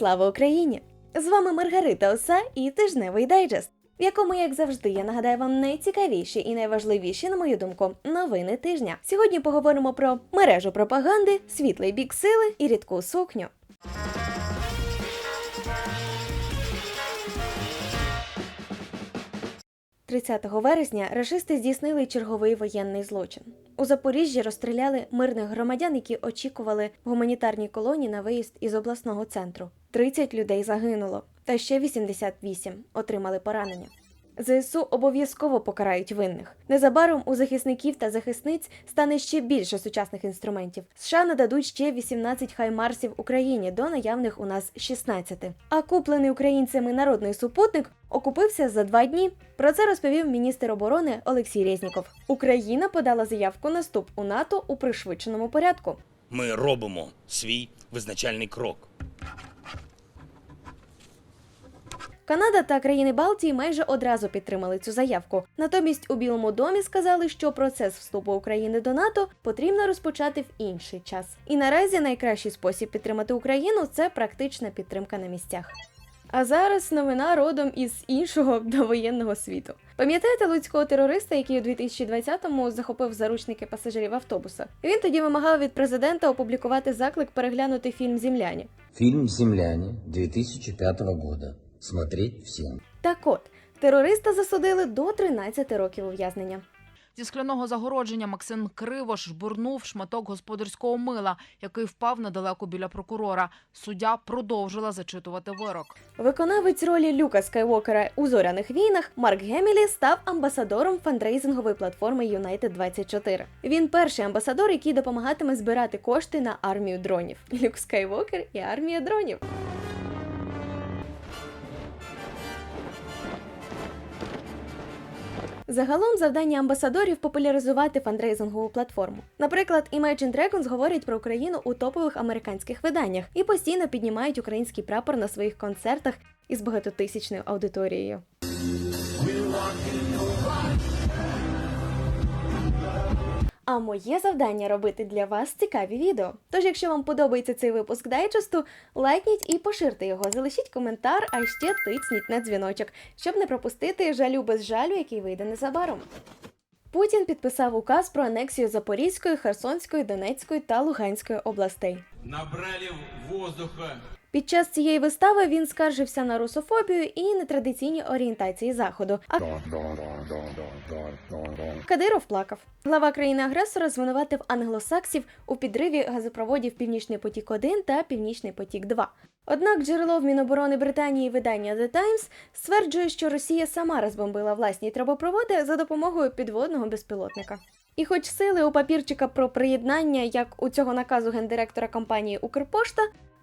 Слава Україні! З вами Маргарита Оса і тижневий дайджест, в якому, як завжди, я нагадаю вам найцікавіші і найважливіші, на мою думку, новини тижня. Сьогодні поговоримо про мережу пропаганди, світлий бік сили і рідку сукню. – 30 вересня рашисти здійснили черговий воєнний злочин. У Запоріжжі розстріляли мирних громадян, які очікували в гуманітарній колонії на виїзд із обласного центру. 30 людей загинуло, та ще 88 отримали поранення. ЗСУ обов'язково покарають винних. Незабаром у захисників та захисниць стане ще більше сучасних інструментів. США нададуть ще 18 хаймарсів Україні до наявних у нас 16. А куплений українцями народний супутник окупився за два дні. Про це розповів міністр оборони Олексій Резніков. Україна подала заявку на вступ у НАТО у пришвидшеному порядку. Ми робимо свій визначальний крок. Канада та країни Балтії майже одразу підтримали цю заявку. Натомість у Білому домі сказали, що процес вступу України до НАТО потрібно розпочати в інший час. І наразі найкращий спосіб підтримати Україну це практична підтримка на місцях. А зараз новина родом із іншого довоєнного світу. Пам'ятаєте луцького терориста, який у 2020-му захопив заручники пасажирів автобуса? Він тоді вимагав від президента опублікувати заклик переглянути фільм Зімляні. Фильм «Земляне» 2005 года. Смотреть всем. Так от, терориста засудили до 13 років ув'язнення. Зі скляного загородження Максим криво жбурнув шматок господарського мила, який впав недалеко біля прокурора. Суддя продовжила зачитувати вирок. Виконавець ролі Люка Скайвокера у зоряних війнах Марк Гемілі став амбасадором фандрейзингової платформи United 24 Він перший амбасадор, який допомагатиме збирати кошти на армію дронів. Люк Скайвокер і армія дронів. Загалом завдання амбасадорів популяризувати фандрейзингову платформу. Наприклад, Imagine Dragons говорять про Україну у топових американських виданнях і постійно піднімають український прапор на своїх концертах із багатотисячною аудиторією. А моє завдання робити для вас цікаві відео. Тож, якщо вам подобається цей випуск дайджесту, лайкніть і поширте його, залишіть коментар, а ще тицніть на дзвіночок, щоб не пропустити жалю без жалю, який вийде незабаром. Путін підписав указ про анексію Запорізької, Херсонської, Донецької та Луганської областей. набрали воздуха Під час цієї вистави він скаржився на русофобію і нетрадиційні орієнтації заходу. А Кадиров плакав. Глава країни-агресора звинуватив англосаксів у підриві газопроводів Північний потік 1 та Північний потік 2 Однак джерело в Міноборони Британії видання The Times стверджує, що Росія сама розбомбила власні трубопроводи за допомогою підводного безпілотника. І хоч сили у папірчика про приєднання, як у цього наказу гендиректора компанії Укрпошта,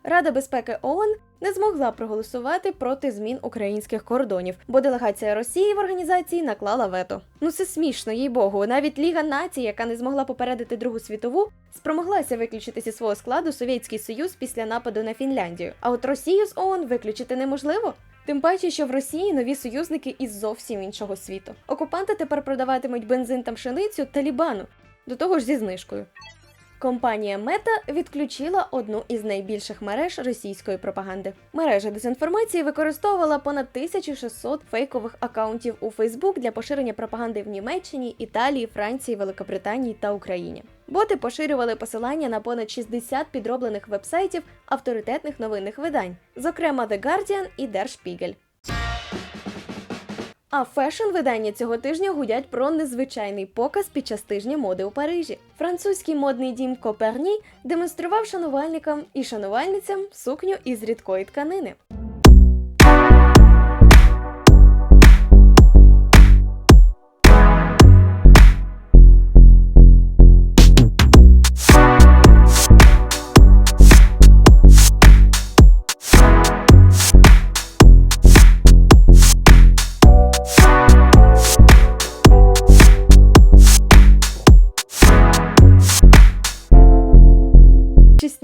Рада безпеки ООН не змогла проголосувати проти змін українських кордонів, бо делегація Росії в організації наклала вето. Ну це смішно, їй богу. Навіть Ліга націй, яка не змогла попередити Другу світову, спромоглася виключити зі свого складу Совєтський Союз після нападу на Фінляндію. А от Росію з ООН виключити неможливо. Тим паче, що в Росії нові союзники із зовсім іншого світу. Окупанти тепер продаватимуть бензин та пшеницю Талібану, до того ж зі знижкою. Компанія Мета відключила одну із найбільших мереж російської пропаганди. Мережа дезінформації використовувала понад 1600 фейкових акаунтів у Фейсбук для поширення пропаганди в Німеччині, Італії, Франції, Великобританії та Україні. Боти поширювали посилання на понад 60 підроблених вебсайтів авторитетних новинних видань, зокрема The Guardian і Der Spiegel. А фешн-видання цього тижня гудять про незвичайний показ під час тижня моди у Парижі. Французький модний дім Коперні демонстрував шанувальникам і шанувальницям сукню із рідкої тканини.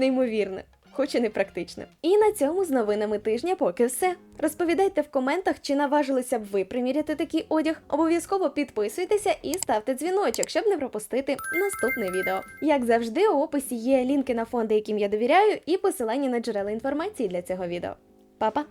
Неймовірне. хоч і не практично. І на цьому з новинами тижня поки все. Розповідайте в коментах, чи наважилися б ви приміряти такий одяг. Обов'язково підписуйтеся і ставте дзвіночок, щоб не пропустити наступне відео. Як завжди, у описі є лінки на фонди, яким я довіряю, і посилання на джерела інформації для цього відео. Па-па!